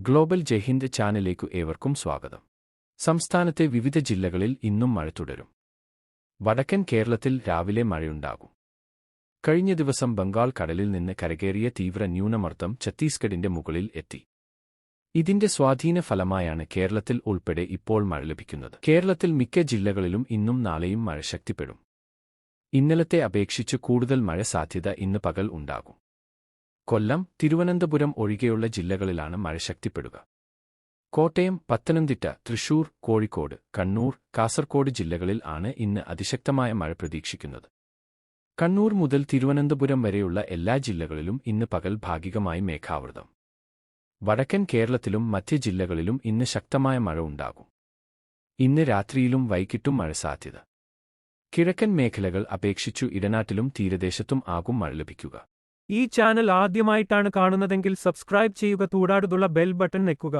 Global Jaihind ചാനലിലേക്കു ഏവർക്കും സ്വാഗതം. സംസ്ഥാനത്തെ വിവിധ ജില്ലകളിൽ ഇന്നും മഴ തുടരും. വടക്കൻ കേരളത്തിൽ രാവിലെ മഴയുണ്ടാകും. കഴിഞ്ഞ ദിവസം ബംഗാൾ കടലിൽ നിന്ന് കരകേറിയ തീവ്ര ന്യൂനമർദ്ദം ഛത്തീസ്ഗഡിന്റെ മുകളിൽ എത്തി. ഇതിന്റെ സ്വാധീന ഫലമായാണ് കേരളത്തിൽ ഉൾപ്പെടെ ഇപ്പോൾ മഴ ലഭിക്കുന്നത്. കേരളത്തിൽ മിക്ക ജില്ലകളിലും ഇന്നും നാളെയും മഴ ശക്തിപ്പെടും. ഇന്നലത്തെ അപേക്ഷിച്ച് കൂടുതൽ മഴ സാധ്യത ഇന്ന് പകൽ ഉണ്ടാകും. കൊല്ലം തിരുവനന്തപുരം ഒഴികെയുള്ള ജില്ലകളിലാണ് മഴ ശക്തിപ്പെടുക. കോട്ടയം പത്തനംതിട്ട തൃശൂർ കോഴിക്കോട് കണ്ണൂർ കാസർകോട് ജില്ലകളിൽ ആണ് ഇന്ന് അതിശക്തമായ മഴ പ്രതീക്ഷിക്കുന്നത്. കണ്ണൂർ മുതൽ തിരുവനന്തപുരം വരെയുള്ള എല്ലാ ജില്ലകളിലും ഇന്ന് പകൽ ഭാഗികമായി മേഘാവൃതം. വടക്കൻ കേരളത്തിലും മറ്റ് ജില്ലകളിലും ഇന്ന് ശക്തമായ മഴ ഉണ്ടാകും. ഇന്ന് രാത്രിയിലും വൈകിട്ടും മഴ സാധ്യത. കിഴക്കൻ മേഖലകൾ അപേക്ഷിച്ചു ഇടനാട്ടിലും തീരദേശത്തും ആകും മഴ ലഭിക്കുക. ഈ ചാനൽ ആദ്യമായിട്ടാണ് കാണുന്നതെങ്കിൽ സബ്സ്ക്രൈബ് ചെയ്യുക കൂടാടുള്ള ബെൽ ബട്ടൺ നെക്കുക